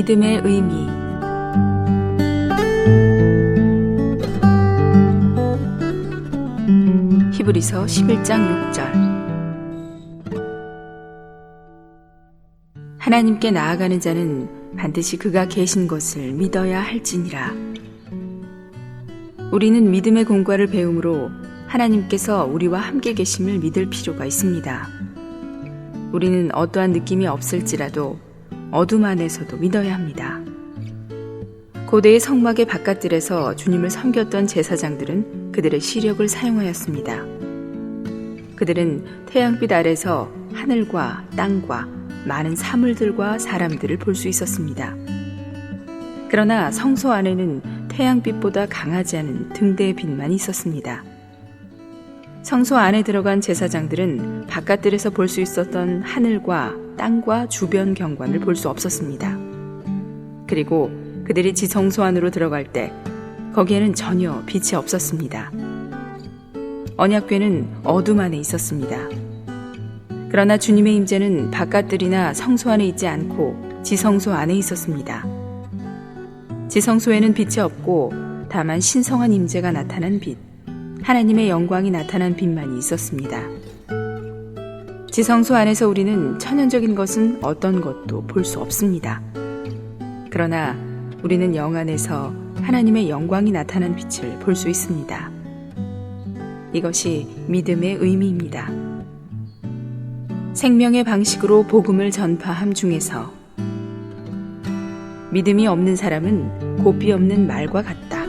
믿음의 의미 히브리서 11장 6절 하나님께 나아가는 자는 반드시 그가 계신 것을 믿어야 할지니라. 우리는 믿음의 공과를 배움으로 하나님께서 우리와 함께 계심을 믿을 필요가 있습니다. 우리는 어떠한 느낌이 없을지라도 어둠 안에서도 믿어야 합니다. 고대의 성막의 바깥들에서 주님을 섬겼던 제사장들은 그들의 시력을 사용하였습니다. 그들은 태양빛 아래서 하늘과 땅과 많은 사물들과 사람들을 볼 수 있었습니다. 그러나 성소 안에는 태양빛보다 강하지 않은 등대의 빛만 있었습니다. 성소 안에 들어간 제사장들은 바깥들에서 볼 수 있었던 하늘과 땅과 주변 경관을 볼 수 없었습니다. 그리고 그들이 지성소 안으로 들어갈 때 거기에는 전혀 빛이 없었습니다. 언약궤는 어둠 안에 있었습니다. 그러나 주님의 임재는 바깥들이나 성소 안에 있지 않고 지성소 안에 있었습니다. 지성소에는 빛이 없고 다만 신성한 임재가 나타난 빛, 하나님의 영광이 나타난 빛만이 있었습니다. 지성소 안에서 우리는 천연적인 것은 어떤 것도 볼 수 없습니다. 그러나 우리는 영 안에서 하나님의 영광이 나타난 빛을 볼 수 있습니다. 이것이 믿음의 의미입니다. 생명의 방식으로 복음을 전파함 중에서 믿음이 없는 사람은 고삐 없는 말과 같다.